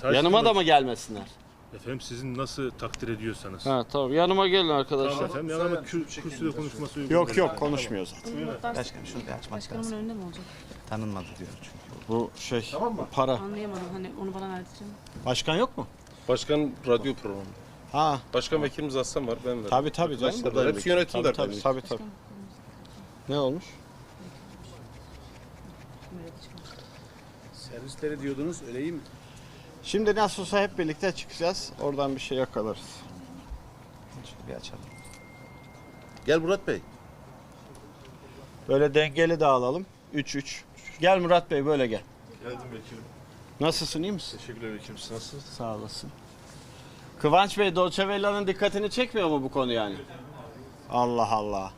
Sadece Yanıma da mı gelmesinler? Efendim sizin nasıl takdir ediyorsanız. Ha tamam yanıma gelin Tamam arkadaşlar. efendim yanıma kür, kürsüde konuşması uygun. Yok değil. yok konuşmuyor zaten. Başkanım şunu bir açmak Başkanımın lazım. önünde mi olacak? Tanınmadı diyor çünkü. Bu şey para. Anlayamadım hani onu bana verdireceğim. Başkan yok mu? Başkan radyo programı. Ha Başkan vekilimiz Aslan var ben varım. tabii tabii canım. Arkadaşlar var. Hepsi yönetimde Tabii tabii, tabii tabii. Ne olmuş? Servisleri diyordunuz öyle iyi mi? Şimdi nasıl olsa hep birlikte çıkacağız. Oradan bir şey yakalarız. Şunu bir açalım. Gel Murat Bey. Böyle dengeli dağılalım. 3-3. Gel Murat Bey böyle gel. Geldim vekilim. Nasılsın iyi misin? Teşekkürler vekilim. Siz nasılsınız? Sağ olasın. Kıvanç Bey Dolce Vella'nın dikkatini çekmiyor mu bu konu yani? Allah Allah.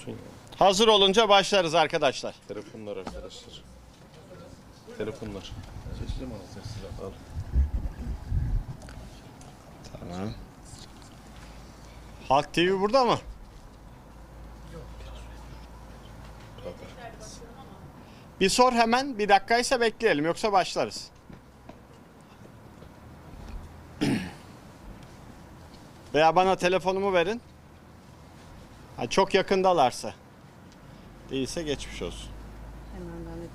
Dursun ya. Hazır olunca başlarız arkadaşlar. Telefonlar arkadaşlar. Telefonlar. Mi aldın? Sesli al. Tamam. Halk TV burada mı? Bir sor hemen. Bir dakikaysa bekleyelim. Yoksa başlarız. Veya bana telefonumu verin. Ha, çok yakındalarsa. Değilse geçmiş olsun. Hemen ben de.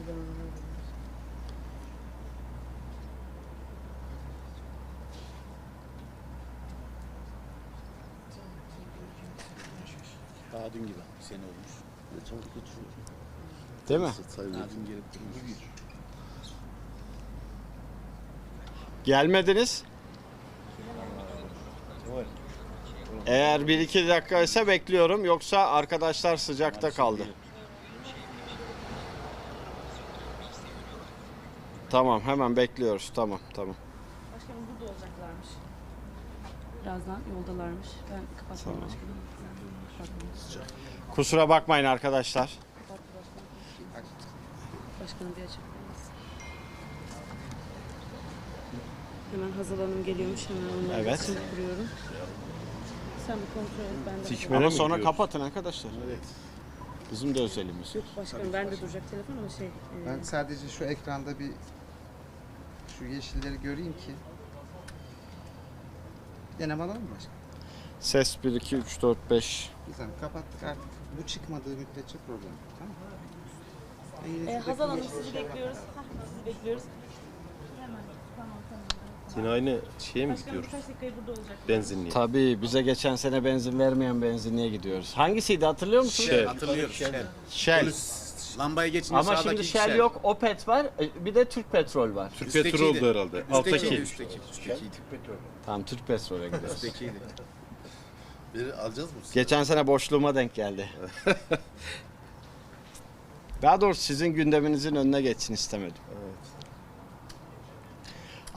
Daha dün gibi. Bir sene olmuş. Ne çabuk geçiyor. Değil mi? Daha dün gelip durmuş. Gelmediniz. Eğer bir iki dakika ise bekliyorum. Yoksa arkadaşlar sıcakta kaldı. Tamam hemen bekliyoruz. Tamam tamam. Başkanım burada olacaklarmış. Birazdan yoldalarmış. Ben kapattım Tamam. başkanım. Bakmayın. Kusura bakmayın arkadaşlar. Kapattı başkanım. Başkanım bir mısın? Hemen Hazal Hanım geliyormuş. Hemen onunla Evet. kuruyorum. Sen bir kontrol et. Ben de Tikmene Ama mi sonra gidiyoruz? kapatın arkadaşlar. Bizim de özelimiz. Yok başkanım ben de duracak telefon ama şey. e, Ben sadece şu ekranda bir şu yeşilleri göreyim ki. Denem alalım mı başkanım? Ses 1 2 3 4 5. Güzel kapattık artık. Bu çıkmadığı müddetçe problem yok. Tamam mı? E, Hazal Hanım sizi bekliyoruz. Hah, sizi bekliyoruz. Yine aynı şeye mi gidiyoruz? Benzinliğe. Tabii bize geçen sene benzin vermeyen benzinliğe gidiyoruz. Hangisiydi hatırlıyor musunuz? Şey, Hatırlıyorum. Shell. Shell. Lambaya geçince Ama sağdaki şimdi Shell yok, Opet var, e, bir de Türk Petrol var. Türk Üsttekiydi. Petrol'du herhalde. Üsttekiydi, Alttaki. Üstteki. Üsttekiydi. Tamam Türk Petrol'e gidiyoruz. Üsttekiydi. Biri alacağız mı? Geçen sene boşluğuma denk geldi. Daha doğrusu sizin gündeminizin önüne geçsin istemedim.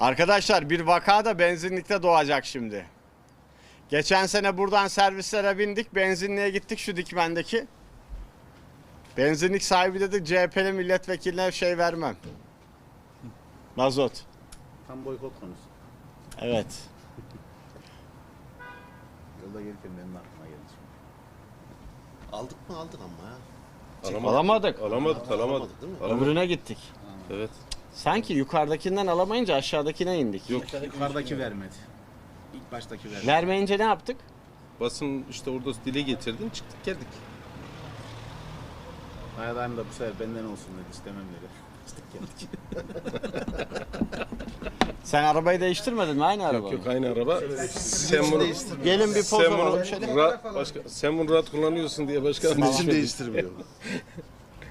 Arkadaşlar bir vaka da benzinlikte doğacak şimdi. Geçen sene buradan servislere bindik, benzinliğe gittik şu dikmendeki. Benzinlik sahibi dedi CHP'li milletvekiline şey vermem. Mazot. Tam boykot konusu. Evet. Yolda gelirken benim aklıma geldi. Aldık mı aldık ama ya. Alamadık. Alamadık, alamadık. Alamadık değil mi? Alamadık. Öbürüne gittik. Evet. Sanki yukarıdakinden alamayınca aşağıdakine indik. Yok. Yukarıdaki vermedi. İlk baştaki vermedi. Vermeyince ne yaptık? Basın işte orada dile getirdin çıktık geldik. Hayat da bu sefer benden olsun dedi. istemem dedi. Çıktık geldik. Sen arabayı değiştirmedin mi aynı araba? Yok yok aynı araba. Sen bunu Gelin bir poz sen bunu alalım şöyle. rahat, başka, sen bunu rahat kullanıyorsun diye başkan Bizim için değişmedi. değiştirmiyor.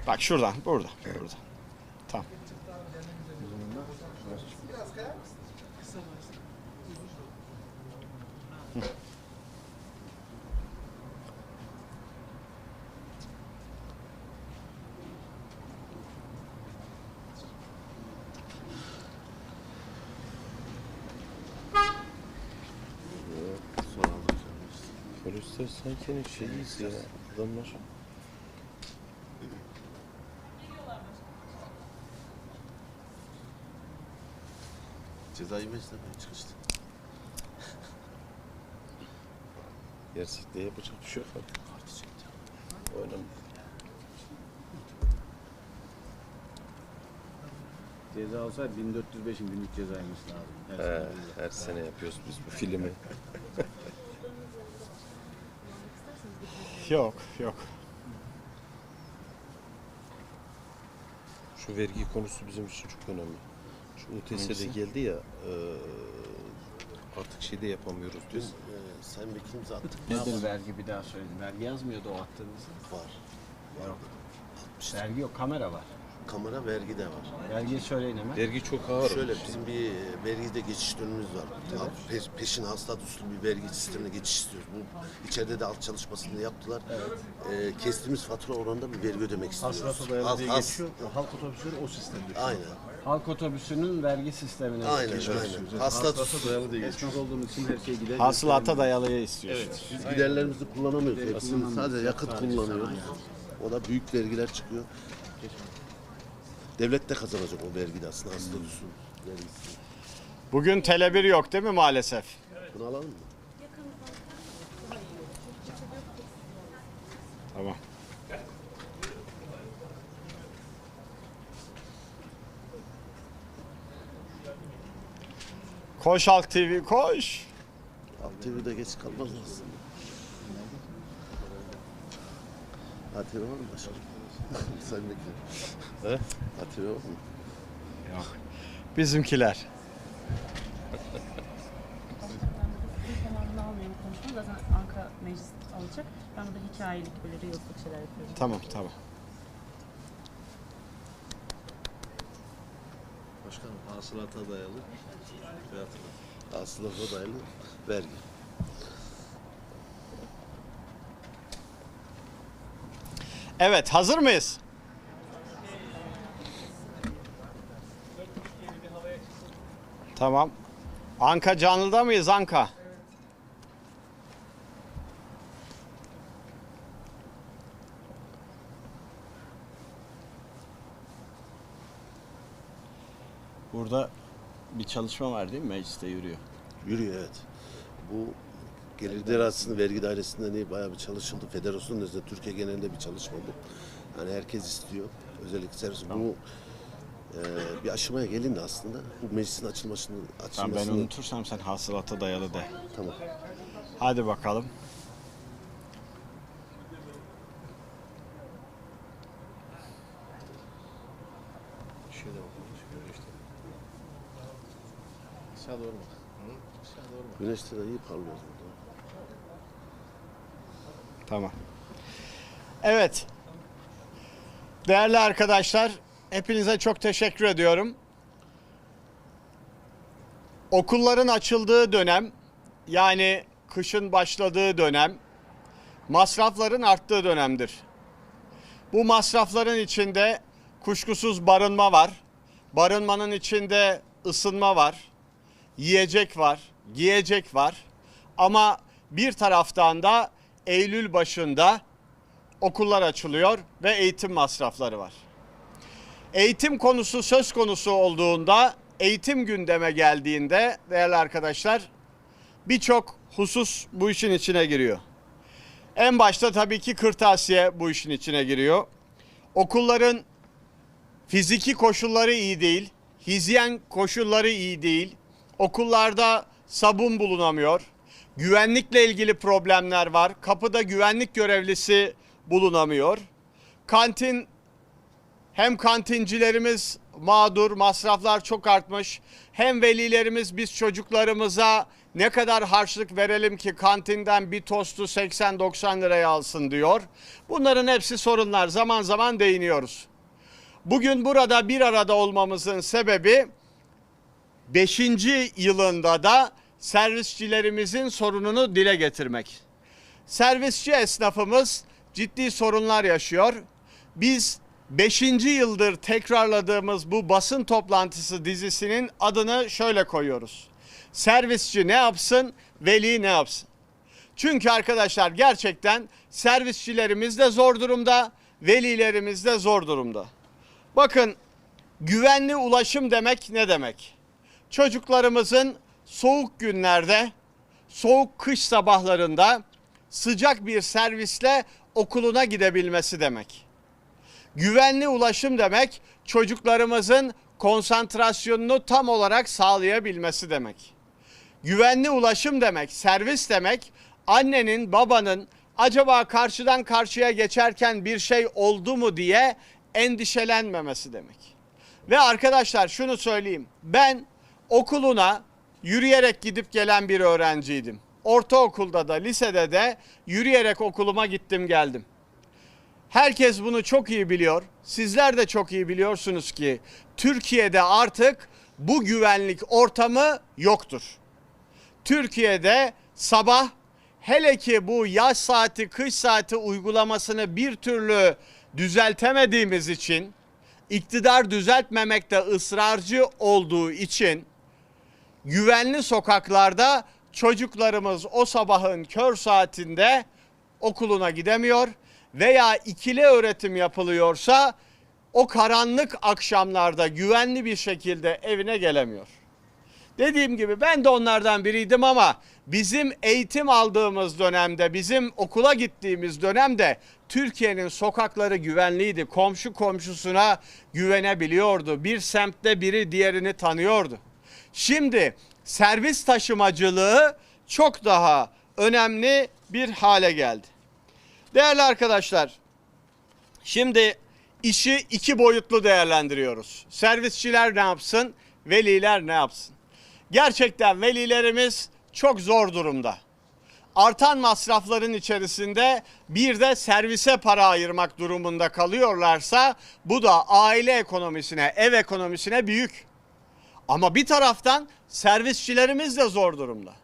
Bak şuradan, burada, burada. Tamam. Sonra aldık. Polisler sanki şeyiz ya adamlar. Cezayı meclisine çıkıştı. Gerçekte yapacak bir şey yok. önemli. Ceza olsaydı 1405'in günlük cezaymış lazım. Her He, sene. her sene yapıyoruz biz bu filmi. Yok yok. Şu vergi konusu bizim için çok önemli. Şu UTS'de geldi ya e, artık şey de yapamıyoruz biz. e, Sayın Vekilimize attık. Nedir vergi bir daha söyledim. Vergi yazmıyordu o attığınız. Var. Var. Vergi yok kamera var. Kamera vergi de var. Vergiyi söyleyin hemen. Vergi çok ağır. Şöyle bizim bir e, vergide geçiş dönemimiz var. Pe- peşin hasılat usulü bir vergi sistemine geçiş istiyoruz. Bu içeride de alt çalışmasını yaptılar. E, kestiğimiz fatura oranında bir vergi ödemek istiyoruz. Hasılat dayalı diye has- geçiyor. Halk otobüsleri o sistemde. Aynen. Halk otobüsünün vergi sistemine Aynen. geçiyor. aynen. Hasılat usulü. dayalı diye Esnaf olduğumuz için her şey gider. Hasılata dayalıya istiyorsun. Biz giderlerimizi kullanamıyoruz. Hepsinin sadece yakıt kullanıyoruz. O da büyük vergiler çıkıyor. Devlet de kazanacak o vergide aslında hasılat usulü vergisi. Bugün Tele1 yok değil mi maalesef? Bunu alalım mı? Tamam. Koş Halk TV koş. Alt TV'de geç kalmaz aslında. ATV var mı başka? Sayın Vekilim. He? ATV var mı? Bizimkiler. Almayayım konuştum. Zaten Ankara Meclis alacak. Ben burada hikayelik böyle reels'lık şeyler yapıyorum. Tamam tamam. Başkanım hasılata dayalı. Aslında dayalı vergi. Evet hazır mıyız? Tamam. Anka canlıda mıyız Anka? Burada bir çalışma var değil mi? Mecliste yürüyor. Yürüyor evet. Bu gelir aslında vergi dairesinden iyi bayağı bir çalışıldı. Federasyon nezdinde Türkiye genelinde bir çalışma bu. Yani herkes istiyor. Özellikle servis. Bu e, bir aşamaya gelindi aslında. Bu meclisin açılmasını Tamam ben açılmasını unutursam sen hasılata dayalı de. tamam. Hadi bakalım. Güneşte de iyi parlıyoruz burada. Tamam. Evet. Değerli arkadaşlar, hepinize çok teşekkür ediyorum. Okulların açıldığı dönem, yani kışın başladığı dönem, masrafların arttığı dönemdir. Bu masrafların içinde kuşkusuz barınma var. Barınmanın içinde ısınma var. Yiyecek var, giyecek var. Ama bir taraftan da Eylül başında okullar açılıyor ve eğitim masrafları var. Eğitim konusu söz konusu olduğunda, eğitim gündeme geldiğinde değerli arkadaşlar birçok husus bu işin içine giriyor. En başta tabii ki kırtasiye bu işin içine giriyor. Okulların fiziki koşulları iyi değil, hijyen koşulları iyi değil. Okullarda sabun bulunamıyor. Güvenlikle ilgili problemler var. Kapıda güvenlik görevlisi bulunamıyor. Kantin hem kantincilerimiz mağdur, masraflar çok artmış. Hem velilerimiz biz çocuklarımıza ne kadar harçlık verelim ki kantinden bir tostu 80-90 liraya alsın diyor. Bunların hepsi sorunlar. Zaman zaman değiniyoruz. Bugün burada bir arada olmamızın sebebi 5. yılında da servisçilerimizin sorununu dile getirmek. Servisçi esnafımız ciddi sorunlar yaşıyor. Biz 5. yıldır tekrarladığımız bu basın toplantısı dizisinin adını şöyle koyuyoruz. Servisçi ne yapsın, veli ne yapsın? Çünkü arkadaşlar gerçekten servisçilerimiz de zor durumda, velilerimiz de zor durumda. Bakın güvenli ulaşım demek ne demek? Çocuklarımızın soğuk günlerde, soğuk kış sabahlarında sıcak bir servisle okuluna gidebilmesi demek. Güvenli ulaşım demek çocuklarımızın konsantrasyonunu tam olarak sağlayabilmesi demek. Güvenli ulaşım demek, servis demek annenin, babanın acaba karşıdan karşıya geçerken bir şey oldu mu diye endişelenmemesi demek. Ve arkadaşlar şunu söyleyeyim. Ben okuluna yürüyerek gidip gelen bir öğrenciydim. Ortaokulda da lisede de yürüyerek okuluma gittim geldim. Herkes bunu çok iyi biliyor. Sizler de çok iyi biliyorsunuz ki Türkiye'de artık bu güvenlik ortamı yoktur. Türkiye'de sabah hele ki bu yaz saati kış saati uygulamasını bir türlü düzeltemediğimiz için iktidar düzeltmemekte ısrarcı olduğu için güvenli sokaklarda çocuklarımız o sabahın kör saatinde okuluna gidemiyor veya ikili öğretim yapılıyorsa o karanlık akşamlarda güvenli bir şekilde evine gelemiyor. Dediğim gibi ben de onlardan biriydim ama bizim eğitim aldığımız dönemde, bizim okula gittiğimiz dönemde Türkiye'nin sokakları güvenliydi. Komşu komşusuna güvenebiliyordu. Bir semtte biri diğerini tanıyordu. Şimdi servis taşımacılığı çok daha önemli bir hale geldi. Değerli arkadaşlar, şimdi işi iki boyutlu değerlendiriyoruz. Servisçiler ne yapsın, veliler ne yapsın? Gerçekten velilerimiz çok zor durumda. Artan masrafların içerisinde bir de servise para ayırmak durumunda kalıyorlarsa bu da aile ekonomisine, ev ekonomisine büyük. Ama bir taraftan servisçilerimiz de zor durumda.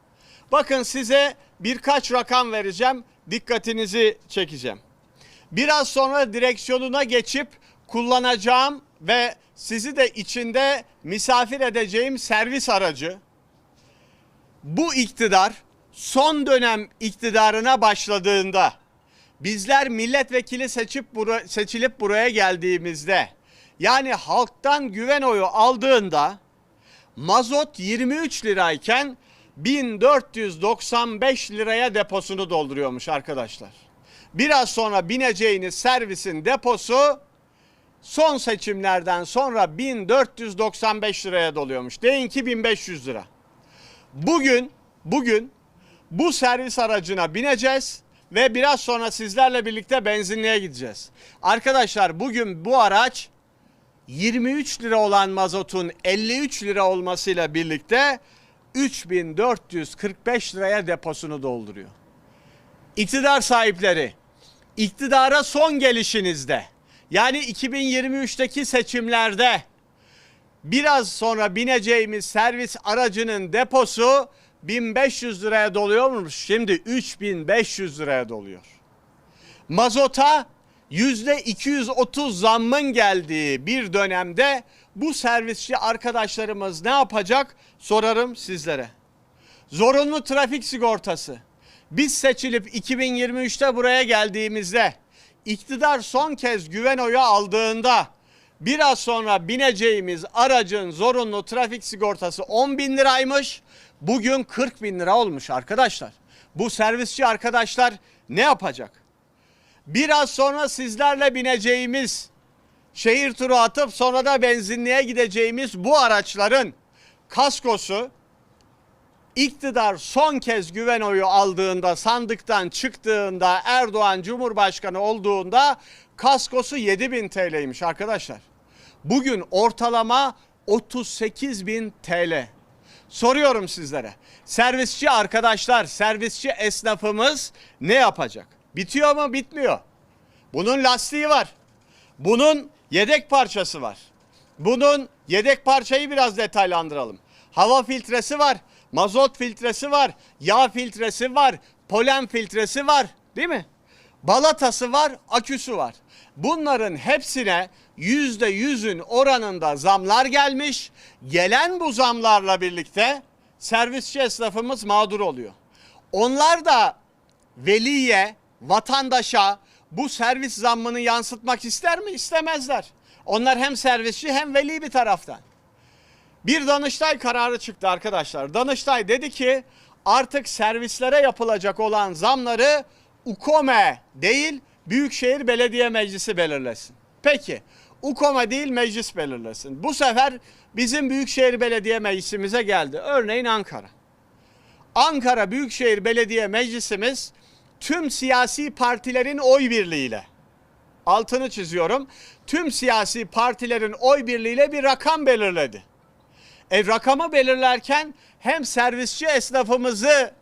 Bakın size birkaç rakam vereceğim, dikkatinizi çekeceğim. Biraz sonra direksiyonuna geçip kullanacağım ve sizi de içinde misafir edeceğim servis aracı. Bu iktidar son dönem iktidarına başladığında bizler milletvekili seçip bura- seçilip buraya geldiğimizde yani halktan güven oyu aldığında mazot 23 lirayken 1495 liraya deposunu dolduruyormuş arkadaşlar. Biraz sonra bineceğiniz servisin deposu son seçimlerden sonra 1495 liraya doluyormuş. Deyin ki 1500 lira. Bugün bugün bu servis aracına bineceğiz ve biraz sonra sizlerle birlikte benzinliğe gideceğiz. Arkadaşlar bugün bu araç 23 lira olan mazotun 53 lira olmasıyla birlikte 3445 liraya deposunu dolduruyor. İktidar sahipleri iktidara son gelişinizde yani 2023'teki seçimlerde biraz sonra bineceğimiz servis aracının deposu 1500 liraya doluyormuş. Şimdi 3500 liraya doluyor. Mazota yüzde 230 zammın geldiği bir dönemde bu servisçi arkadaşlarımız ne yapacak sorarım sizlere. Zorunlu trafik sigortası. Biz seçilip 2023'te buraya geldiğimizde iktidar son kez güven oyu aldığında biraz sonra bineceğimiz aracın zorunlu trafik sigortası 10 bin liraymış. Bugün 40 bin lira olmuş arkadaşlar. Bu servisçi arkadaşlar ne yapacak? Biraz sonra sizlerle bineceğimiz şehir turu atıp sonra da benzinliğe gideceğimiz bu araçların kaskosu iktidar son kez güven oyu aldığında sandıktan çıktığında Erdoğan Cumhurbaşkanı olduğunda kaskosu 7000 TL'ymiş arkadaşlar. Bugün ortalama 38 bin TL. Soruyorum sizlere. Servisçi arkadaşlar, servisçi esnafımız ne yapacak? Bitiyor mu? Bitmiyor. Bunun lastiği var. Bunun yedek parçası var. Bunun yedek parçayı biraz detaylandıralım. Hava filtresi var, mazot filtresi var, yağ filtresi var, polen filtresi var, değil mi? Balatası var, aküsü var. Bunların hepsine yüzde yüzün oranında zamlar gelmiş. Gelen bu zamlarla birlikte servisçi esnafımız mağdur oluyor. Onlar da veliye, vatandaşa bu servis zammını yansıtmak ister mi? İstemezler. Onlar hem servisçi hem veli bir taraftan. Bir Danıştay kararı çıktı arkadaşlar. Danıştay dedi ki artık servislere yapılacak olan zamları UKOME değil Büyükşehir Belediye Meclisi belirlesin. Peki UKOME değil meclis belirlesin. Bu sefer bizim Büyükşehir Belediye Meclisimize geldi. Örneğin Ankara. Ankara Büyükşehir Belediye Meclisimiz tüm siyasi partilerin oy birliğiyle altını çiziyorum. Tüm siyasi partilerin oy birliğiyle bir rakam belirledi. E rakamı belirlerken hem servisçi esnafımızı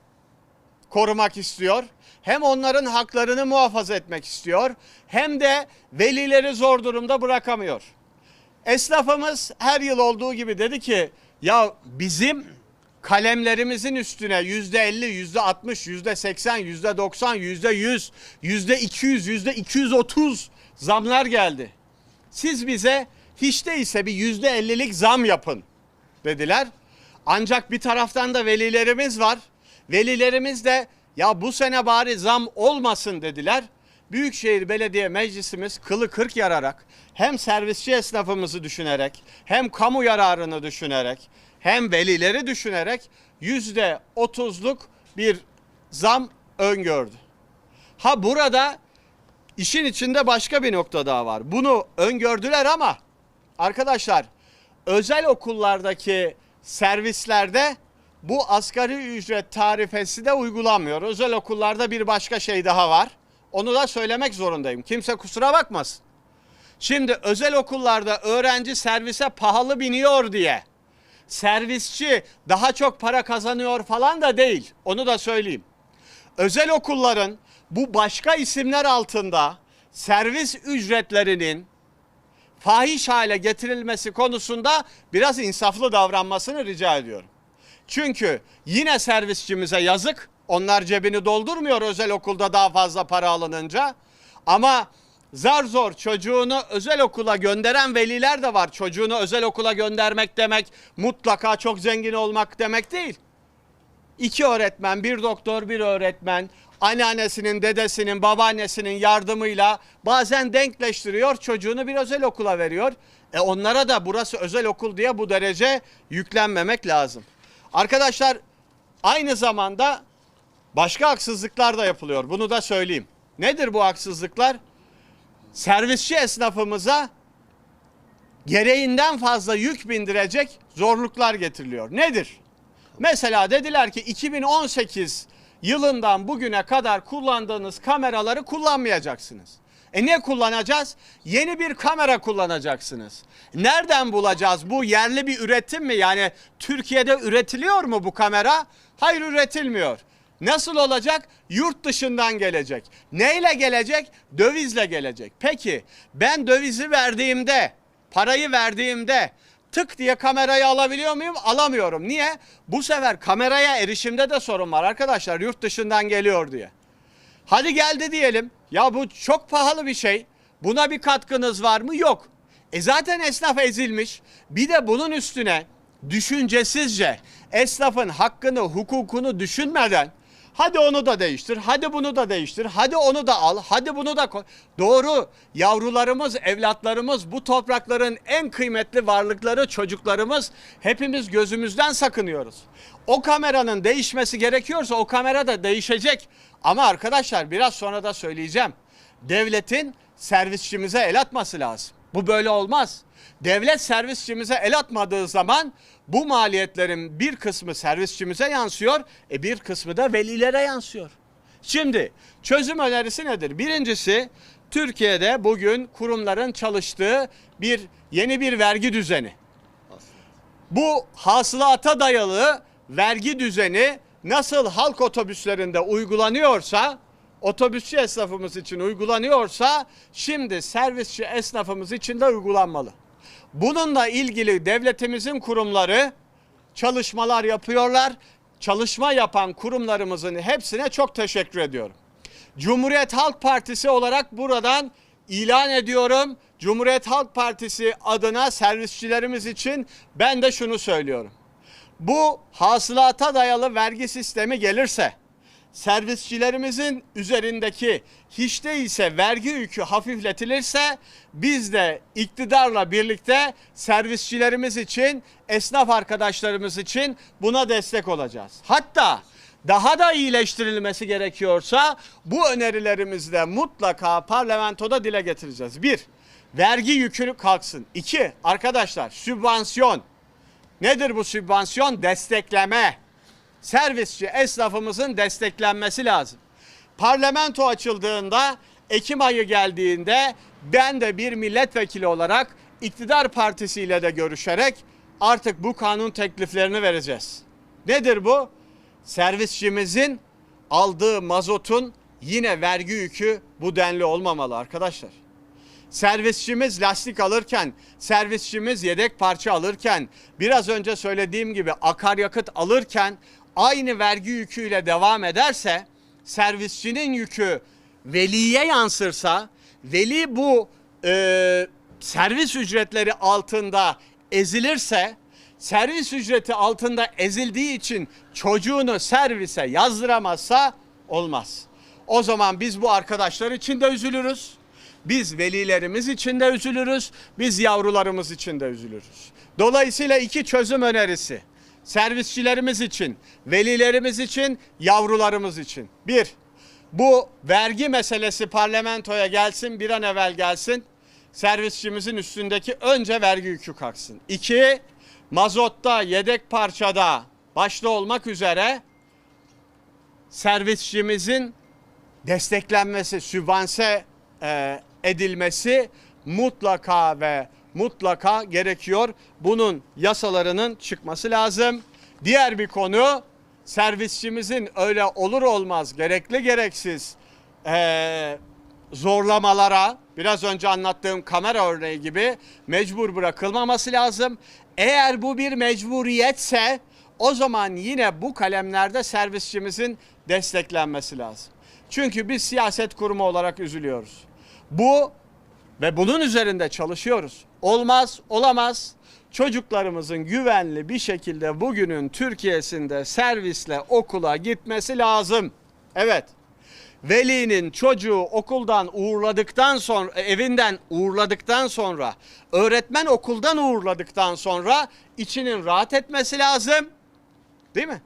korumak istiyor, hem onların haklarını muhafaza etmek istiyor, hem de velileri zor durumda bırakamıyor. Esnafımız her yıl olduğu gibi dedi ki ya bizim kalemlerimizin üstüne yüzde elli, yüzde altmış, yüzde seksen, yüzde doksan, yüzde yüz, yüzde iki yüz, yüzde iki yüz otuz zamlar geldi. Siz bize hiç değilse bir yüzde ellilik zam yapın dediler. Ancak bir taraftan da velilerimiz var. Velilerimiz de ya bu sene bari zam olmasın dediler. Büyükşehir Belediye Meclisimiz kılı kırk yararak hem servisçi esnafımızı düşünerek hem kamu yararını düşünerek hem velileri düşünerek yüzde otuzluk bir zam öngördü. Ha burada işin içinde başka bir nokta daha var. Bunu öngördüler ama arkadaşlar özel okullardaki servislerde bu asgari ücret tarifesi de uygulanmıyor. Özel okullarda bir başka şey daha var. Onu da söylemek zorundayım. Kimse kusura bakmasın. Şimdi özel okullarda öğrenci servise pahalı biniyor diye servisçi daha çok para kazanıyor falan da değil. Onu da söyleyeyim. Özel okulların bu başka isimler altında servis ücretlerinin fahiş hale getirilmesi konusunda biraz insaflı davranmasını rica ediyorum. Çünkü yine servisçimize yazık. Onlar cebini doldurmuyor özel okulda daha fazla para alınınca. Ama zar zor çocuğunu özel okula gönderen veliler de var. Çocuğunu özel okula göndermek demek mutlaka çok zengin olmak demek değil. İki öğretmen, bir doktor, bir öğretmen anneannesinin, dedesinin, babaannesinin yardımıyla bazen denkleştiriyor, çocuğunu bir özel okula veriyor. E onlara da burası özel okul diye bu derece yüklenmemek lazım. Arkadaşlar aynı zamanda başka haksızlıklar da yapılıyor. Bunu da söyleyeyim. Nedir bu haksızlıklar? Servisçi esnafımıza gereğinden fazla yük bindirecek zorluklar getiriliyor. Nedir? Mesela dediler ki 2018 yılından bugüne kadar kullandığınız kameraları kullanmayacaksınız. E ne kullanacağız? Yeni bir kamera kullanacaksınız. Nereden bulacağız? Bu yerli bir üretim mi? Yani Türkiye'de üretiliyor mu bu kamera? Hayır üretilmiyor. Nasıl olacak? Yurt dışından gelecek. Neyle gelecek? Dövizle gelecek. Peki ben dövizi verdiğimde, parayı verdiğimde tık diye kamerayı alabiliyor muyum? Alamıyorum. Niye? Bu sefer kameraya erişimde de sorun var arkadaşlar. Yurt dışından geliyor diye. Hadi geldi diyelim. Ya bu çok pahalı bir şey. Buna bir katkınız var mı? Yok. E zaten esnaf ezilmiş. Bir de bunun üstüne düşüncesizce esnafın hakkını, hukukunu düşünmeden hadi onu da değiştir, hadi bunu da değiştir, hadi onu da al, hadi bunu da koy. Doğru yavrularımız, evlatlarımız bu toprakların en kıymetli varlıkları çocuklarımız hepimiz gözümüzden sakınıyoruz. O kameranın değişmesi gerekiyorsa o kamera da değişecek. Ama arkadaşlar biraz sonra da söyleyeceğim. Devletin servisçimize el atması lazım. Bu böyle olmaz. Devlet servisçimize el atmadığı zaman bu maliyetlerin bir kısmı servisçimize yansıyor, e bir kısmı da velilere yansıyor. Şimdi çözüm önerisi nedir? Birincisi Türkiye'de bugün kurumların çalıştığı bir yeni bir vergi düzeni. Bu hasılata dayalı vergi düzeni nasıl halk otobüslerinde uygulanıyorsa, otobüsçü esnafımız için uygulanıyorsa şimdi servisçi esnafımız için de uygulanmalı. Bununla ilgili devletimizin kurumları çalışmalar yapıyorlar. Çalışma yapan kurumlarımızın hepsine çok teşekkür ediyorum. Cumhuriyet Halk Partisi olarak buradan ilan ediyorum. Cumhuriyet Halk Partisi adına servisçilerimiz için ben de şunu söylüyorum. Bu hasılata dayalı vergi sistemi gelirse servisçilerimizin üzerindeki hiç değilse vergi yükü hafifletilirse biz de iktidarla birlikte servisçilerimiz için, esnaf arkadaşlarımız için buna destek olacağız. Hatta daha da iyileştirilmesi gerekiyorsa bu önerilerimizde mutlaka parlamentoda dile getireceğiz. Bir, vergi yükü kalksın. İki, arkadaşlar sübvansiyon. Nedir bu sübvansiyon? Destekleme. Servisçi esnafımızın desteklenmesi lazım. Parlamento açıldığında Ekim ayı geldiğinde ben de bir milletvekili olarak iktidar partisiyle de görüşerek artık bu kanun tekliflerini vereceğiz. Nedir bu? Servisçimizin aldığı mazotun yine vergi yükü bu denli olmamalı arkadaşlar. Servisçimiz lastik alırken, servisçimiz yedek parça alırken, biraz önce söylediğim gibi akaryakıt alırken aynı vergi yüküyle devam ederse, servisçinin yükü veliye yansırsa, veli bu e, servis ücretleri altında ezilirse, servis ücreti altında ezildiği için çocuğunu servise yazdıramazsa olmaz. O zaman biz bu arkadaşlar için de üzülürüz. Biz velilerimiz için de üzülürüz. Biz yavrularımız için de üzülürüz. Dolayısıyla iki çözüm önerisi. Servisçilerimiz için, velilerimiz için, yavrularımız için. Bir, bu vergi meselesi parlamentoya gelsin, bir an evvel gelsin. Servisçimizin üstündeki önce vergi yükü kalksın. İki, mazotta, yedek parçada başta olmak üzere servisçimizin desteklenmesi, sübvanse e, edilmesi mutlaka ve mutlaka gerekiyor. Bunun yasalarının çıkması lazım. Diğer bir konu servisçimizin öyle olur olmaz gerekli gereksiz e, zorlamalara biraz önce anlattığım kamera örneği gibi mecbur bırakılmaması lazım. Eğer bu bir mecburiyetse o zaman yine bu kalemlerde servisçimizin desteklenmesi lazım. Çünkü biz siyaset kurumu olarak üzülüyoruz. Bu ve bunun üzerinde çalışıyoruz. Olmaz, olamaz. Çocuklarımızın güvenli bir şekilde bugünün Türkiye'sinde servisle okula gitmesi lazım. Evet. Velinin çocuğu okuldan uğurladıktan sonra, evinden uğurladıktan sonra, öğretmen okuldan uğurladıktan sonra içinin rahat etmesi lazım. Değil mi?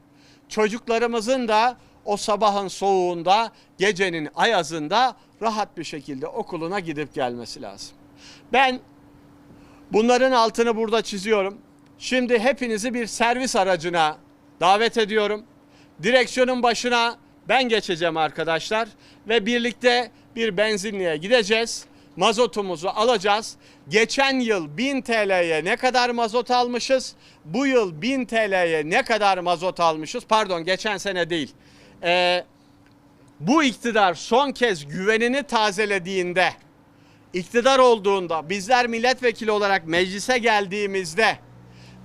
Çocuklarımızın da o sabahın soğuğunda, gecenin ayazında rahat bir şekilde okuluna gidip gelmesi lazım. Ben bunların altını burada çiziyorum. Şimdi hepinizi bir servis aracına davet ediyorum. Direksiyonun başına ben geçeceğim arkadaşlar ve birlikte bir benzinliğe gideceğiz. Mazotumuzu alacağız. Geçen yıl 1000 TL'ye ne kadar mazot almışız? Bu yıl 1000 TL'ye ne kadar mazot almışız? Pardon geçen sene değil. Ee, bu iktidar son kez güvenini tazelediğinde, iktidar olduğunda, bizler milletvekili olarak meclise geldiğimizde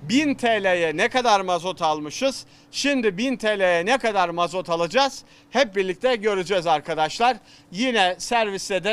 1000 TL'ye ne kadar mazot almışız? Şimdi 1000 TL'ye ne kadar mazot alacağız? Hep birlikte göreceğiz arkadaşlar. Yine serviste de